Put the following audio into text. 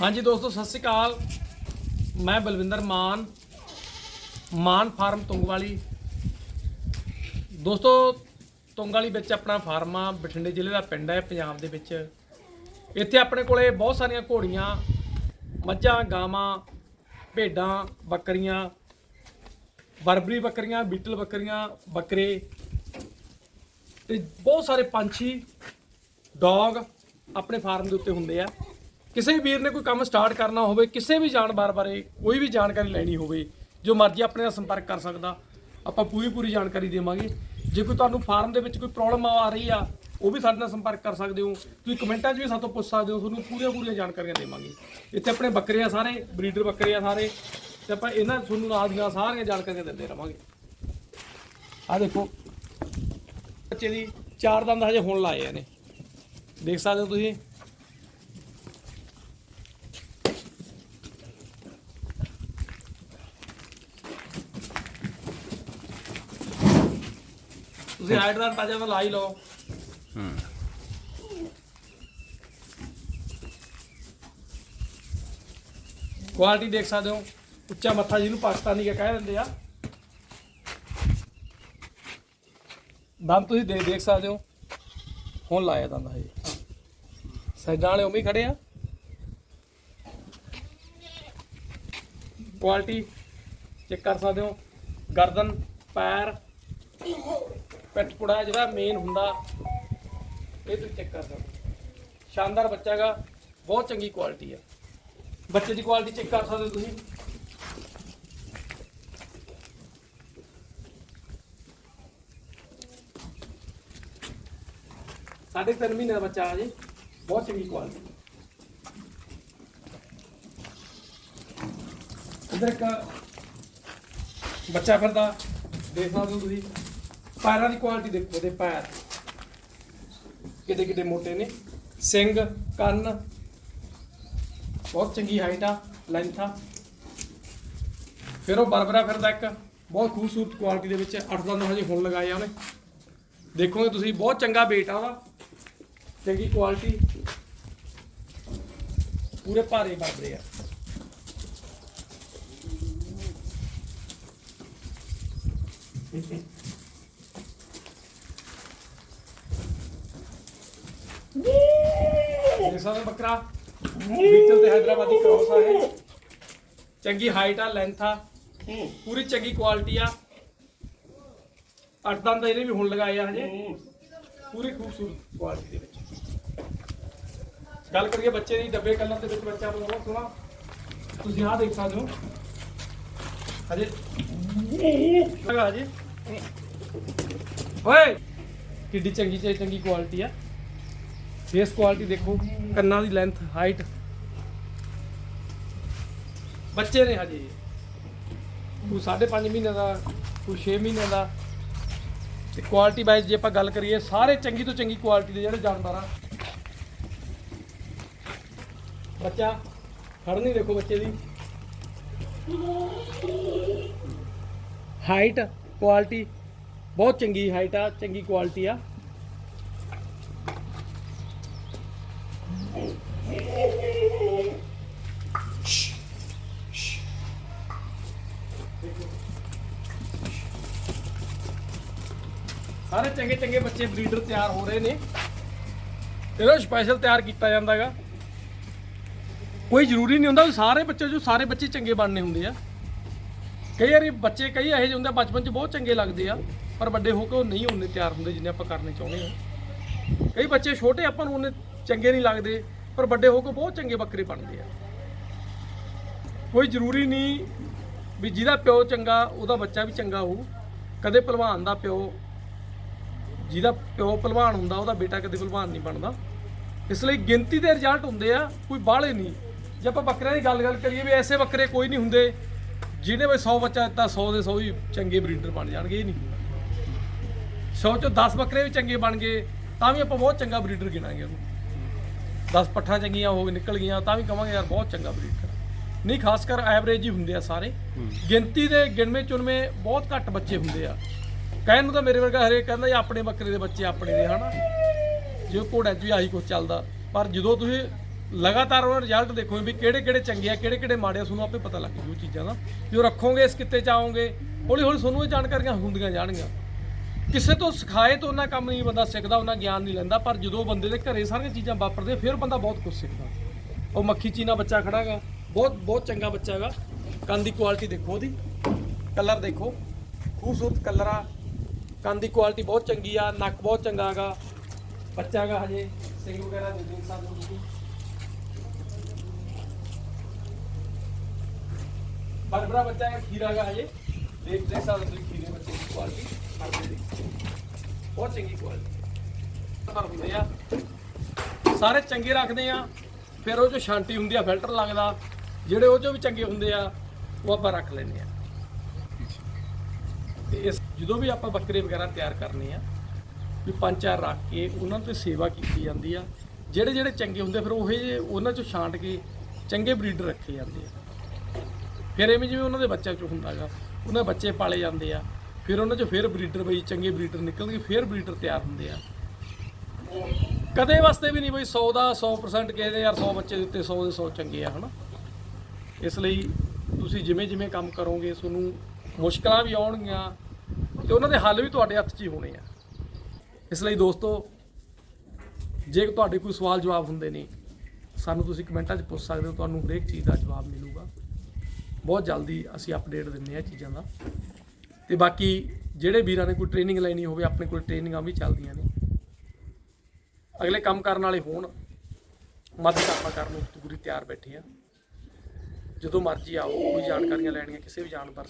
ਹਾਂਜੀ ਦੋਸਤੋ, ਸਤਿ ਸ਼੍ਰੀ ਅਕਾਲ। ਮੈਂ ਬਲਵਿੰਦਰ ਮਾਨ ਮਾਨ ਫਾਰਮ ਤੁੰਗਵਾਲੀ। ਦੋਸਤੋ, ਤੁੰਗਵਾਲੀ ਵਿੱਚ ਆਪਣਾ ਫਾਰਮ ਆ, ਬਠਿੰਡੇ ਜ਼ਿਲ੍ਹੇ ਦਾ ਪਿੰਡ ਹੈ, ਪੰਜਾਬ ਦੇ ਵਿੱਚ। ਇੱਥੇ ਆਪਣੇ ਕੋਲੇ ਬਹੁਤ ਸਾਰੀਆਂ ਘੋੜੀਆਂ, ਮੱਝਾਂ, ਗਾਵਾਂ, ਭੇਡਾਂ, ਬੱਕਰੀਆਂ, ਬਰਬਰੀ ਬੱਕਰੀਆਂ, ਬੀਟਲ ਬੱਕਰੀਆਂ, ਬੱਕਰੇ ਤੇ ਬਹੁਤ ਸਾਰੇ ਪੰਛੀ, ਡੌਗ ਆਪਣੇ ਫਾਰਮ ਦੇ ਉੱਤੇ ਹੁੰਦੇ ਆ। ਕਿਸੇ ਵੀਰ ਨੇ ਕੋਈ ਕੰਮ ਸਟਾਰਟ ਕਰਨਾ ਹੋਵੇ, ਕਿਸੇ ਵੀ ਜਾਨਵਰ ਬਾਰੇ ਕੋਈ ਵੀ ਜਾਣਕਾਰੀ ਲੈਣੀ ਹੋਵੇ, ਜੋ ਮਰਜ਼ੀ ਆਪਣੇ ਨਾਲ ਸੰਪਰਕ ਕਰ ਸਕਦਾ, ਆਪਾਂ ਪੂਰੀ ਪੂਰੀ ਜਾਣਕਾਰੀ ਦੇਵਾਂਗੇ। ਜੇ ਕੋਈ ਤੁਹਾਨੂੰ ਫਾਰਮ ਦੇ ਵਿੱਚ ਕੋਈ ਪ੍ਰੋਬਲਮ ਆ ਰਹੀ ਆ, ਉਹ ਵੀ ਸਾਡੇ ਨਾਲ ਸੰਪਰਕ ਕਰ ਸਕਦੇ ਹੋ। ਤੁਸੀਂ ਕਮੈਂਟਾਂ 'ਚ ਵੀ ਸਾਡੇ ਤੋਂ ਪੁੱਛ ਸਕਦੇ ਹੋ, ਤੁਹਾਨੂੰ ਪੂਰੀਆਂ ਪੂਰੀਆਂ ਜਾਣਕਾਰੀਆਂ ਦੇਵਾਂਗੇ। ਇੱਥੇ ਆਪਣੇ ਬੱਕਰੇ ਆ ਸਾਰੇ, ਬਰੀਡਰ ਬੱਕਰੇ ਆ ਸਾਰੇ, ਤੇ ਆਪਾਂ ਇਹਨਾਂ ਤੁਹਾਨੂੰ ਨਾਲ ਦੀਆਂ ਸਾਰੀਆਂ ਜਾਣਕਾਰੀਆਂ ਦਿੰਦੇ ਰਵਾਂਗੇ। ਆ ਦੇਖੋ, ਬੱਚੇ ਦੀ ਚਾਰ ਦੰਦ ਹਜੇ ਹੁਣ ਲਾਏ ਆ ਨੇ ਦੇਖ ਸਕਦੇ ਹੋ ਤੁਸੀਂ? ਤੁਸੀਂ ਹਾਈਟ ਦਾ ਅੰਦਾਜ਼ਾ ਤਾਂ ਲਾ ਹੀ ਲਓ। ਕੁਆਲਿਟੀ ਦੇਖ ਸਕਦੇ ਹੋ। ਉੱਚਾ ਮੱਥਾ ਜਿਹਨੂੰ ਪਾਕਿਸਤਾਨੀ ਕਹਿ ਦਿੰਦੇ ਆ। ਦੰਦ ਤੁਸੀਂ ਦੇ ਦੇਖ ਸਕਦੇ ਹੋ। ਹੁਣ ਲਾਇਆ ਦੰਦ ਹਜੇ ਸਾਈਡਾਂ ਵਾਲੇ ਉਵੇਂ ਹੀ ਖੜੇ ਆ। ਕੁਆਲਿਟੀ ਚੈੱਕ ਕਰ ਸਕਦੇ ਹੋ। ਗਰਦਨ ਪੈਰ। ਪਿੱਠ ਜਿਹੜਾ ਮੇਨ ਹੁੰਦਾ, ਇਹ ਤੁਸੀਂ ਚੈੱਕ ਕਰ ਸਕਦੇ ਹੋ। ਸ਼ਾਨਦਾਰ ਬੱਚਾ ਹੈਗਾ, ਬਹੁਤ ਚੰਗੀ ਕੁਆਲਿਟੀ ਆ ਬੱਚੇ ਦੀ ਕੁਆਲਿਟੀ ਚੈੱਕ ਕਰ ਸਕਦੇ ਹੋ ਤੁਸੀਂ। ਸਾਢੇ ਤਿੰਨ ਮਹੀਨੇ ਦਾ ਬੱਚਾ ਆ ਜੀ, ਬਹੁਤ ਚੰਗੀ ਕੁਆਲਿਟੀ ਇਧਰ ਇੱਕ ਬੱਚਾ ਫਿਰਦਾ, ਦੇਖ ਸਕਦੇ ਹੋ ਤੁਸੀਂ। ਪੈਰਾਂ ਦੀ ਕੁਆਲਿਟੀ ਦੇਖੋ ਇਹਦੇ ਪੈਰ। ਕਿਤੇ ਕਿਤੇ ਮੋਟੇ ਨੇ। ਸਿੰਘ, ਕੰਨ। ਬਹੁਤ ਚੰਗੀ ਹਾਈਟ ਆ ਲੈਂਥ ਆ। ਫਿਰ ਉਹ ਬਰਬਰਾ ਫਿਰਦਾ ਇੱਕ, ਬਹੁਤ ਖੂਬਸੂਰਤ ਕੁਆਲਿਟੀ ਦੇ ਵਿੱਚ, ਅੱਠ ਦੰਦ ਹਜੇ ਹੁਣ ਲਗਾਏ ਆ ਉਹਨੇ। ਦੇਖੋਗੇ ਤੁਸੀਂ, ਬਹੁਤ ਚੰਗਾ weight ਆ ਉਹਦਾ। ਚੰਗੀ ਕੁਆਲਿਟੀ ਪੂਰੇ ਭਾਰੇ ਬਰਬਰੇ ਆ। ਇਹ ਸਾਰਾ ਬੱਕਰਾ। ਬੀਟਲ ਤੇ ਹੈਦਰਾਬਾਦੀ ਕ੍ਰੋਸ ਆ ਇਹ। ਚੰਗੀ ਹਾਈਟ ਆ ਲੈਂਥ ਆ। ਪੂਰੀ ਚੰਗੀ ਕੁਆਲਿਟੀ ਆ। ਅੱਠ ਦੰਦ ਇਹਨੇ ਵੀ ਹੁਣ ਲਗਾਏ ਆ ਹਜੇ। ਪੂਰੀ ਖੂਬਸੂਰਤ ਕੁਆਲਿਟੀ ਦੇ ਵਿੱਚ। ਗੱਲ ਕਰੀਏ ਬੱਚੇ ਦੀ ਡੱਬੇ ਕਲਰ ਦੇ ਵਿੱਚ ਬੱਚਾ ਬਹੁਤ ਸੋਹਣਾ। ਤੁਸੀਂ ਆਹ ਦੇਖ ਸਕਦੇ ਹੋ। ਹਜੇ ਲਗਾ ਜੀ। ਓਏ, ਕਿੱਡੀ ਚੰਗੀ ਚੰਗੀ ਕੁਆਲਿਟੀ ਆ। ਫੇਸ ਕੁਆਲਿਟੀ ਦੇਖੋ, ਕੰਨਾਂ ਦੀ ਲੈਂਥ ਹਾਈਟ ਬੱਚੇ ਨੇ ਹਜੇ। ਕੋਈ 5.5 ਮਹੀਨੇ ਦਾ, ਕੋਈ 6 ਮਹੀਨੇ ਦਾ। ਤੇ ਕੁਆਲਿਟੀ ਵਾਈਜ਼ ਜੇ ਆਪਾਂ ਗੱਲ ਕਰੀਏ, ਸਾਰੇ ਚੰਗੀ ਤੋਂ ਚੰਗੀ ਕੁਆਲਿਟੀ ਦੇ ਜਿਹੜੇ ਜਾਨਵਰ ਆ। ਬੱਚਾ ਖੜਨੀ ਦੇਖੋ ਬੱਚੇ ਦੀ। ਹਾਈਟ ਕੁਆਲਿਟੀ ਬਹੁਤ ਚੰਗੀ ਹਾਈਟ ਆ, ਚੰਗੀ ਕੁਆਲਿਟੀ ਆ। ਸਾਰੇ ਚੰਗੇ ਚੰਗੇ ਬੱਚੇ ਬਰੀਡਰ ਤਿਆਰ ਹੋ ਰਹੇ ਨੇ। ਇਹਦਾ ਸਪੈਸ਼ਲ ਤਿਆਰ ਕੀਤਾ ਜਾਂਦਾ ਜਾਂਦਾਗਾ। ਕੋਈ ਜ਼ਰੂਰੀ ਨਹੀਂ ਹੁੰਦਾ ਵੀ ਸਾਰੇ ਬੱਚੇ ਜੋ ਸਾਰੇ ਬੱਚੇ ਚੰਗੇ ਬਣਨੇ ਹੁੰਦੇ ਆ। ਕਈ ਵਾਰੀ ਬੱਚੇ, ਕਈ ਇਹੋ ਜਿਹੇ ਹੁੰਦੇ ਆ, ਬਚਪਨ 'ਚ ਬਹੁਤ ਚੰਗੇ ਲੱਗਦੇ ਆ, ਪਰ ਵੱਡੇ ਹੋ ਕੇ ਉਹ ਨਹੀਂ ਹੁੰਦੇ ਤਿਆਰ ਹੁੰਦੇ ਜਿੰਨੇ ਆਪਾਂ ਕਰਨੇ ਚਾਹੁੰਦੇ ਆ। ਕਈ ਬੱਚੇ ਛੋਟੇ, ਆਪਾਂ ਨੂੰ ਉਹਨੇ ਚੰਗੇ ਨਹੀਂ ਲੱਗਦੇ, ਪਰ ਵੱਡੇ ਹੋ ਕੇ ਬਹੁਤ ਚੰਗੇ ਬੱਕਰੇ ਬਣਦੇ ਆ। ਕੋਈ ਜ਼ਰੂਰੀ ਨਹੀਂ ਵੀ ਜਿਹਦਾ ਪਿਓ ਚੰਗਾ, ਉਹਦਾ ਬੱਚਾ ਵੀ ਚੰਗਾ ਹੋਊ। ਕਦੇ ਭਲਵਾਨ ਦਾ ਪਿਓ ਜਿਹਦਾ ਪਿਓ ਭਲਵਾਨ ਹੁੰਦਾ ਉਹਦਾ ਬੇਟਾ ਕਦੇ ਭਲਵਾਨ ਨਹੀਂ ਬਣਦਾ। ਇਸ ਲਈ ਗਿਣਤੀ ਦੇ ਰਿਜ਼ਲਟ ਹੁੰਦੇ ਆ ਕੋਈ ਬਾਹਲੇ ਨਹੀਂ। ਜੇ ਆਪਾਂ ਬੱਕਰਿਆਂ ਦੀ ਗੱਲ ਗੱਲ ਕਰੀਏ ਵੀ ਐਸੇ ਬੱਕਰੇ ਕੋਈ ਨਹੀਂ ਹੁੰਦੇ ਜਿਹਨੇ ਵੀ 100 ਬੱਚਾ ਦਿੱਤਾ 100 ਦੇ 100 ਹੀ ਚੰਗੇ ਬਰੀਡਰ ਬਣ ਜਾਣਗੇ ਇਹ ਨਹੀਂ। 100 ਚੋਂ 10 ਬੱਕਰੇ ਵੀ ਚੰਗੇ ਬਣ ਗਏ ਤਾਂ ਵੀ ਆਪਾਂ ਬਹੁਤ ਚੰਗਾ ਬਰੀਡਰ ਗਿਣਾਂਗੇ ਉਹਨੂੰ। 10 ਪੱਠਾਂ ਚੰਗੀਆਂ ਹੋ ਨਿਕਲ ਗਈਆਂ ਤਾਂ ਵੀ ਕਵਾਂਗੇ ਯਾਰ ਬਹੁਤ ਚੰਗਾ ਬਰੀਡਰ ਨਹੀਂ ਖਾਸ ਕਰ ਐਵਰੇਜ ਹੀ ਹੁੰਦੇ ਆ ਸਾਰੇ। ਗਿਣਤੀ ਦੇ ਗਿਣਵੇਂ ਚੁਣਵੇਂ ਬਹੁਤ ਘੱਟ ਬੱਚੇ ਹੁੰਦੇ ਆ। ਕਹਿਣ ਨੂੰ ਤਾਂ ਮੇਰੇ ਵਰਗਾ ਹਰੇਕ ਕਹਿੰਦਾ ਜੀ ਆਪਣੇ ਬੱਕਰੇ ਦੇ ਬੱਚੇ, ਆਪਣੇ ਦੇ ਹਨਾ? ਜੇ ਘੋੜਿਆਂ 'ਚ ਵੀ ਆਹੀ ਕੁਝ ਚੱਲਦਾ। ਪਰ ਜਦੋਂ ਤੁਸੀਂ ਲਗਾਤਾਰ ਉਹ ਰਿਜ਼ਲਟ ਦੇਖੋ ਵੀ ਕਿਹੜੇ ਕਿਹੜੇ ਚੰਗੇ ਆ, ਕਿਹੜੇ ਕਿਹੜੇ ਮਾੜੇ ਆ, ਤੁਹਾਨੂੰ ਆਪੇ ਪਤਾ ਲੱਗ ਜੂ ਚੀਜ਼ਾਂ ਦਾ। ਜੋ ਰੱਖੋਗੇ, ਇਸ ਕਿੱਤੇ ਚ ਆਓਗੇ ਹੌਲੀ ਹੌਲੀ ਤੁਹਾਨੂੰ ਇਹ ਜਾਣਕਾਰੀਆਂ ਹੁੰਦੀਆਂ ਜਾਣਗੀਆਂ। ਕਿਸੇ ਤੋਂ ਸਿਖਾਏ ਤੋਂ ਉਹਨਾਂ ਕੰਮ ਨਹੀਂ ਬੰਦਾ ਸਿੱਖਦਾ, ਉਹਨਾਂ ਗਿਆਨ ਨਹੀਂ ਲੈਂਦਾ, ਪਰ ਜਦੋਂ ਬੰਦੇ ਦੇ ਘਰੇ ਸਾਰੀਆਂ ਚੀਜ਼ਾਂ ਵਾਪਰਦੇ, ਫਿਰ ਬੰਦਾ ਬਹੁਤ ਕੁਝ ਸਿੱਖਦਾ। ਉਹ ਮੱਖੀ ਚੀਨਾ ਬੱਚਾ ਖੜਾਗਾ ਬਹੁਤ ਬਹੁਤ ਚੰਗਾ ਬੱਚਾ ਹੈਗਾ। ਕੰਨ ਦੀ ਕੁਆਲਿਟੀ ਦੇਖੋ ਉਹਦੀ ਕਲਰ ਦੇਖੋ। ਖੂਬਸੂਰਤ ਕਲਰ ਆ। ਕੰਨ ਦੀ ਕੁਆਲਿਟੀ ਬਹੁਤ ਚੰਗੀ ਆ, ਨੱਕ ਬਹੁਤ ਚੰਗਾ ਹੈਗਾ ਬੱਚਾ ਹੈਗਾ ਹਜੇ ਸਿੰਘ ਵਗੈਰਾ ਦੇ ਦੇਖ ਸਕਦੇ ਤੁਸੀਂ। ਬੜਾ ਬੱਚਾ ਹੈ, ਖੀਰਾ ਹੈਗਾ ਹਜੇ। ਦੇਖ ਦੇਖ ਸਕਦੇ ਤੁਸੀਂ ਖੀਰੇ ਬੱਚੇ ਦੀ ਕੁਆਲਿਟੀ ਖਾਣੇ ਦੀ ਬਹੁਤ ਚੰਗੀ ਕੁਆਲਿਟੀ ਪਰ ਹੁੰਦੇ ਆ। ਸਾਰੇ ਚੰਗੇ ਰੱਖਦੇ ਆ। ਫਿਰ ਉਹ ਜੋ ਸ਼ਾਂਤੀ ਹੁੰਦੀ ਆ ਫਿਲਟਰ ਲੱਗਦਾ। ਜਿਹੜੇ ਉਹ ਚੋਂ ਵੀ ਚੰਗੇ ਹੁੰਦੇ ਆ, ਉਹ ਆਪਾਂ ਰੱਖ ਲੈਂਦੇ ਆ। ਤੇ ਇਸ ਜਦੋਂ ਵੀ ਆਪਾਂ ਬੱਕਰੇ ਵਗੈਰਾ ਤਿਆਰ ਕਰਨੇ ਆ, ਵੀ ਪੰਜ ਚਾਰ ਰੱਖ ਕੇ ਉਹਨਾਂ ਤੇ ਸੇਵਾ ਕੀਤੀ ਜਾਂਦੀ ਆ। ਜਿਹੜੇ ਜਿਹੜੇ ਚੰਗੇ ਹੁੰਦੇ ਫਿਰ ਉਹ ਜੇ ਉਹਨਾਂ ਚੋਂ ਛਾਂਟ ਕੇ ਚੰਗੇ ਬਰੀਡਰ ਰੱਖੇ ਜਾਂਦੇ ਆ। ਫਿਰ ਐਵੇਂ ਜਿਵੇਂ ਉਹਨਾਂ ਦੇ ਬੱਚਿਆਂ ਚੋਂ ਹੁੰਦਾਗਾ ਉਹਨਾਂ ਦੇ ਬੱਚੇ ਪਾਲੇ ਜਾਂਦੇ ਆ, ਫਿਰ ਉਹਨਾਂ ਚੋਂ ਫਿਰ ਬਰੀਡਰ ਬਈ ਚੰਗੇ ਬਰੀਡਰ ਨਿਕਲਣਗੇ, ਫਿਰ ਬਰੀਡਰ ਤਿਆਰ ਹੁੰਦੇ ਆ। ਕਦੇ ਵਾਸਤੇ ਵੀ ਨਹੀਂ ਬਈ 100 ਦਾ 100% ਕਿਸੇ ਦੇ ਯਾਰ 100 ਬੱਚੇ ਦੇ ਉੱਤੇ 100 ਦੇ 100 ਚੰਗੇ ਆ, ਹਨਾ। ਇਸ ਲਈ ਤੁਸੀਂ ਜਿਵੇਂ ਜਿਵੇਂ ਕੰਮ ਕਰੋਗੇ, ਤੁਹਾਨੂੰ ਮੁਸ਼ਕਲਾਂ ਵੀ ਆਉਣਗੀਆਂ ਤੇ ਉਹਨਾਂ ਦੇ ਹੱਲ ਵੀ ਤੁਹਾਡੇ ਹੱਥ 'ਚ ਹੀ ਹੋਣੇ ਆ। ਇਸ ਲਈ ਦੋਸਤੋ, ਜੇ ਤੁਹਾਡੇ ਕੋਈ ਸਵਾਲ ਜਵਾਬ ਹੁੰਦੇ ਨੇ, ਸਾਨੂੰ ਤੁਸੀਂ ਕਮੈਂਟਾਂ 'ਚ ਪੁੱਛ ਸਕਦੇ ਹੋ, ਤੁਹਾਨੂੰ ਹਰੇਕ ਚੀਜ਼ ਦਾ ਜਵਾਬ ਮਿਲੂਗਾ। ਬਹੁਤ ਜਲਦੀ ਅਸੀਂ ਅਪਡੇਟ ਦਿੰਦੇ ਆ ਚੀਜ਼ਾਂ ਦਾ। ਤੇ ਬਾਕੀ ਜਿਹੜੇ ਵੀਰਾਂ ਨੇ ਕੋਈ ਟ੍ਰੇਨਿੰਗ ਲੈਣੀ ਹੋਵੇ, ਆਪਣੇ ਕੋਲ ਟ੍ਰੇਨਿੰਗਾਂ ਵੀ ਚੱਲਦੀਆਂ ਨੇ। ਅਗਲੇ ਕੰਮ ਕਰਨ ਵਾਲੇ ਹੋਣ ਮਦਦ ਆਪਾਂ ਕਰਨ ਨੂੰ ਪੂਰੀ ਤਿਆਰ ਬੈਠੇ ਆ ਜਦੋਂ ਮਰਜ਼ੀ ਆਓ, ਕੋਈ ਜਾਣਕਾਰੀਆਂ ਲੈਣੀਆਂ, ਕਿਸੇ ਵੀ ਜਾਨਵਰ